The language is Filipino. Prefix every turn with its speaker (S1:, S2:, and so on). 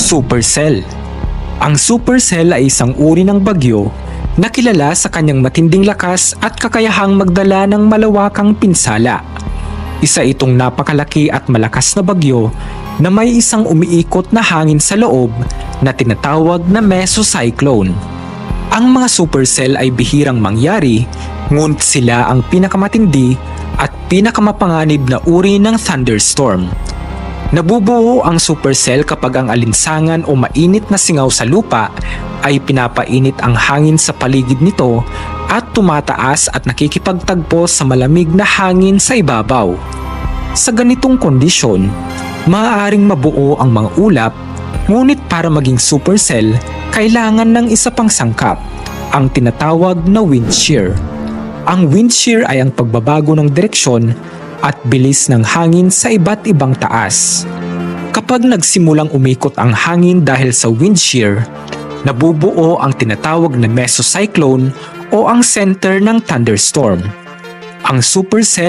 S1: supercell. Ang supercell ay isang uri ng bagyo na kilala sa kanyang matinding lakas at kakayahang magdala ng malawakang pinsala. Isa itong napakalaki at malakas na bagyo na may isang umiikot na hangin sa loob na tinatawag na mesocyclone. Ang mga supercell ay bihirang mangyari, ngunit sila ang pinakamatindi at pinakamapanganib na uri ng thunderstorm. Nabubuo ang supercell kapag ang alinsangan o mainit na singaw sa lupa ay pinapainit ang hangin sa paligid nito at tumataas at nakikipagtagpo sa malamig na hangin sa ibabaw. Sa ganitong kondisyon, maaaring mabuo ang mga ulap, ngunit para maging supercell, kailangan ng isa pang sangkap, ang tinatawag na wind shear. Ang wind shear ay ang pagbabago ng direksyon at bilis ng hangin sa iba't ibang taas. Kapag nagsimulang umikot ang hangin dahil sa wind shear, nabubuo ang tinatawag na mesocyclone o ang center ng thunderstorm. Ang supercell